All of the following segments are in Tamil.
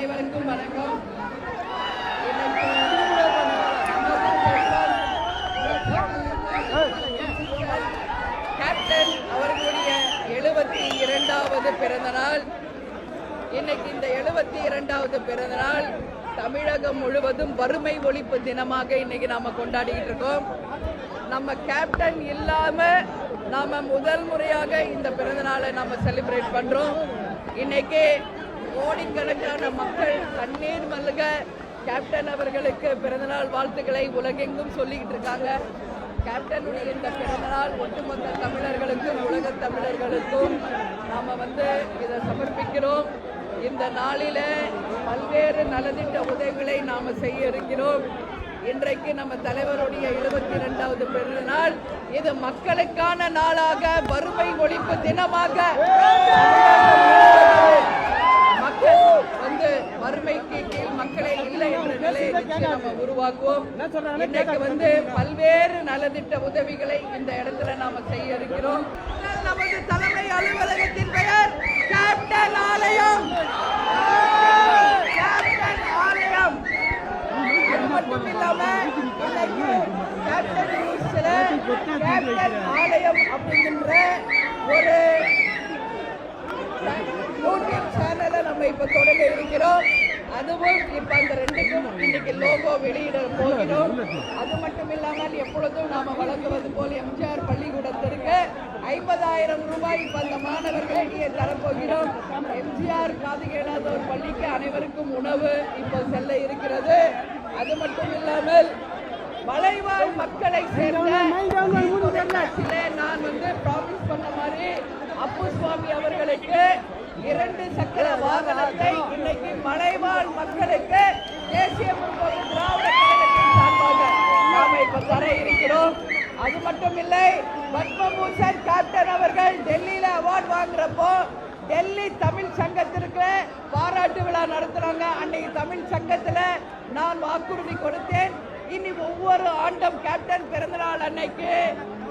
அனைவருக்கும் வணக்கம். இன்னைக்கு கேப்டன் அவர்களுடைய எழுபத்தி இரண்டாவது பிறந்த நாள் இன்னைக்கு இந்த எழுபத்தி இரண்டாவது பிறந்த நாள் தமிழகம் முழுவதும் வறுமை ஒழிப்பு தினமாக இன்னைக்கு நாம கொண்டாடிக்கிட்டு இருக்கோம். நம்ம கேப்டன் இல்லாம நாம முதல் முறையாக இந்த பிறந்த நாளை நாம செலிப்ரேட் பண்றோம். இன்னைக்கு கோடிக்கணக்கான மக்கள் கண்ணீர் மல்லுக கேப்டன் அவர்களுக்கு பிறந்தநாள் வாழ்த்துக்களை உலகெங்கும் சொல்லிக்கிட்டு இருக்காங்க. கேப்டனுடைய இந்த பிறந்தநாள் ஒட்டுமொத்த தமிழர்களுக்கும் உலக தமிழர்களுக்கும் நாம வந்து இதை சமர்ப்பிக்கிறோம். இந்த நாளில பல்வேறு நலத்திட்ட உதவிகளை நாம செய்ய இருக்கிறோம். இன்றைக்கு நம்ம தலைவருடைய எழுபத்தி இரண்டாவது பிறந்த நாள் இது மக்களுக்கான நாளாக வறுமை ஒழிப்பு தினமாக மக்கள் வந்து வறுமைக்கு கீழ் மக்களே இல்லை என்ற நிலையை நிச்சயம் நம்ம உருவாக்குவோம் இன்னைக்கு வந்து பல்வேறு நலத்திட்ட உதவிகளை இந்த இடத்துல நாம செய்ய இருக்கிறோம் நமது தலைமை அலுவலகத்தின் பெயர் கேப்டன் ஆலயம். கேப்டன் ஆலயம். மட்டும் இல்லாம இன்னைக்கு கேப்டன் நியூஸ்ல கேப்டன் ஆலயம் அப்படிங்கிற ஒரு யூடியூப் சேனலை நம்ம இப்ப தொடங்க இருக்கிறோம். அதுவும் இப்ப அந்த ரெண்டுக்கும் இன்னைக்கு லோகோ வெளியிட போகிறோம். அது மட்டும் இல்லாமல் எப்பொழுதும் நாம வழங்குவது போல் எம்ஜிஆர் பள்ளிக்கூடத்திற்கு ஐம்பதாயிரம் ரூபாய் இப்ப அந்த மாணவர்களிடையே தரப்போகிறோம். எம்ஜிஆர் காது கேளாதோர் பள்ளிக்கு அனைவருக்கும் உணவு இப்போ செல்ல இருக்கிறது. அது மட்டும் இல்லாமல் மலைவாழ் மக்களை சேர்ந்த நான் வந்து ப்ராமிஸ் பண்ண மாதிரி அப்பு சுவாமி அவர்களுக்கு இரண்டு சக்கர வாகனத்தை இன்னைக்கு மக்களுக்கு தேசிய முற்போக்கு திராவிட கழகத்தின் சார்பாக நாம இப்ப தர இருக்கிறோம். அது மட்டும் இல்லை பத்மபூஷன் கேப்டன் அவர்கள் டெல்லியில அவார்ட் வாங்குறப்போ டெல்லி தமிழ் சங்கத்திற்கு பாராட்டு விழா நடத்துறாங்க. அன்னைக்கு தமிழ் சங்கத்துல நான் வாக்குறுதி கொடுத்தேன். இனி ஒவ்வொரு ஆண்டும் கேப்டன் பிறந்தநாள் அன்னைக்கு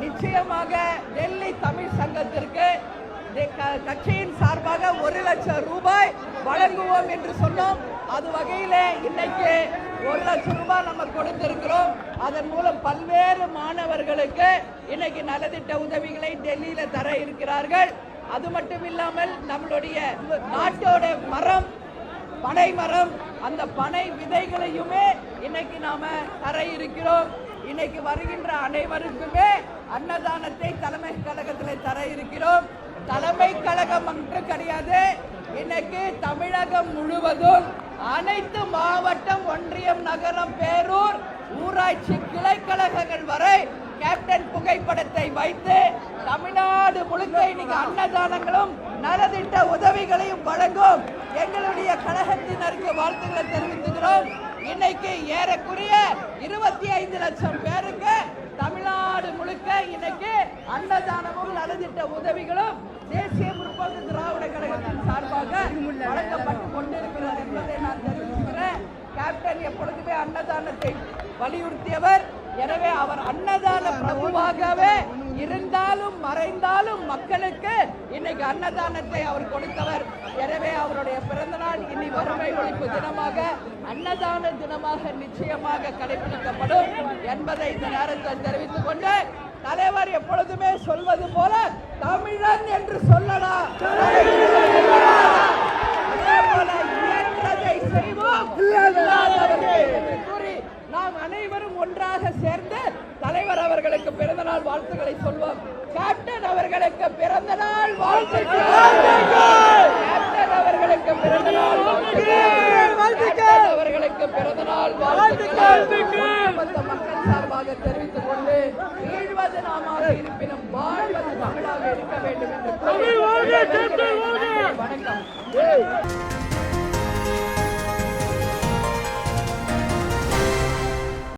நிச்சயமாக டெல்லி தமிழ் சங்கத்திற்கு கட்சியின் சார்பாக ஒரு லட்சம் ரூபாய் வழங்குவோம் என்று சொன்னோம். அது வகையில் இன்னைக்கு ஒரு லட்சம் ரூபாய் நம்ம கொடுத்திருக்கிறோம். அதன் மூலம் பல்வேறு மாணவர்களுக்கு இன்னைக்கு நலத்திட்ட உதவிகளை டெல்லியில் தர இருக்கிறார்கள். அது மட்டும் இல்லாமல் நம்மளுடைய நாட்டோட மரம் பனை மரம் அந்த பனை விதைகளையுமே இன்னைக்கு நாம தர இருக்கிறோம். இன்னைக்கு வருகின்ற அனைவருக்குமே அன்னதானத்தை தலைமை கழகத்தில் தர இருக்கிறோம். தலைமை கழகம் மட்டும் கிடையாது. இன்னைக்கு தமிழகம் முழுவதும் அனைத்து மாவட்டம் ஒன்றியம் நகரம் பேரூர் ஊராட்சி கிளைக்கழகங்கள் வரை கேப்டன் புகைப்படத்தை வைத்து தமிழ்நாடு முழுக்க இன்னைக்கு அன்னதானங்களும் நலத்திட்ட உதவிகளையும் வழங்கும் எங்களுடைய கழகத்தினருக்கு வாழ்த்துக்களை தெரிவித்துக்கிறோம். இன்னைக்கு ஏறக்குறைய இருபத்தி ஐந்து லட்சம் பேருக்கு தமிழ் தமிழ்நாடு முழுக்க இன்னைக்கு அன்னதானமும் நலத்திட்ட உதவிகளும் தேசிய முற்போக்கு திராவிட கழகத்தின் சார்பாக வழங்கப்பட்டு கொண்டிருக்கிறது என்பதை நான் தெரிவிக்கிறேன் கேப்டன் எப்பொழுதுமே அன்னதானத்தை வலியுறுத்தியவர். எனவே அவர் அன்னதான பிரபுவாகவே இருந்தாலும் மறைந்தாலும் மக்களுக்கு இன்னைக்கு அன்னதானத்தை அவர் கொடுத்தவர். பிறந்த நாள் இனி வறுமை ஒழிப்பு தினமாக அன்னதான தினமாக நிச்சயமாக கடைபிடிக்கப்படும் என்பதை இந்த நேரத்தில் தெரிவித்துக் கொண்டு தலைவர் எப்பொழுதுமே சொல்வது போல தமிழன் என்று சொல்லலாம். கூறி நாம் அனைவரும் ஒன்றாக சேர்ந்து தலைவர் அவர்களுக்கு பிறந்த நாள் வாழ்த்துக்களை சொல்வோம். கேப்டன் அவர்களுக்கு பிறந்த நாள் வாழ்த்துக்கள். அவர்களுக்கு பிறந்த நாள் வாழ்த்துக்கள். அவர்களுக்கு பிறந்த நாள் வாழ்த்துக்கள். மக்கள் சார்பாக தெரிவித்துக் கொண்டு வீழ்வது நாமாக இருப்பினும் வாழ்வது தமிழாக இருக்க வேண்டும் என்று வணக்கம்.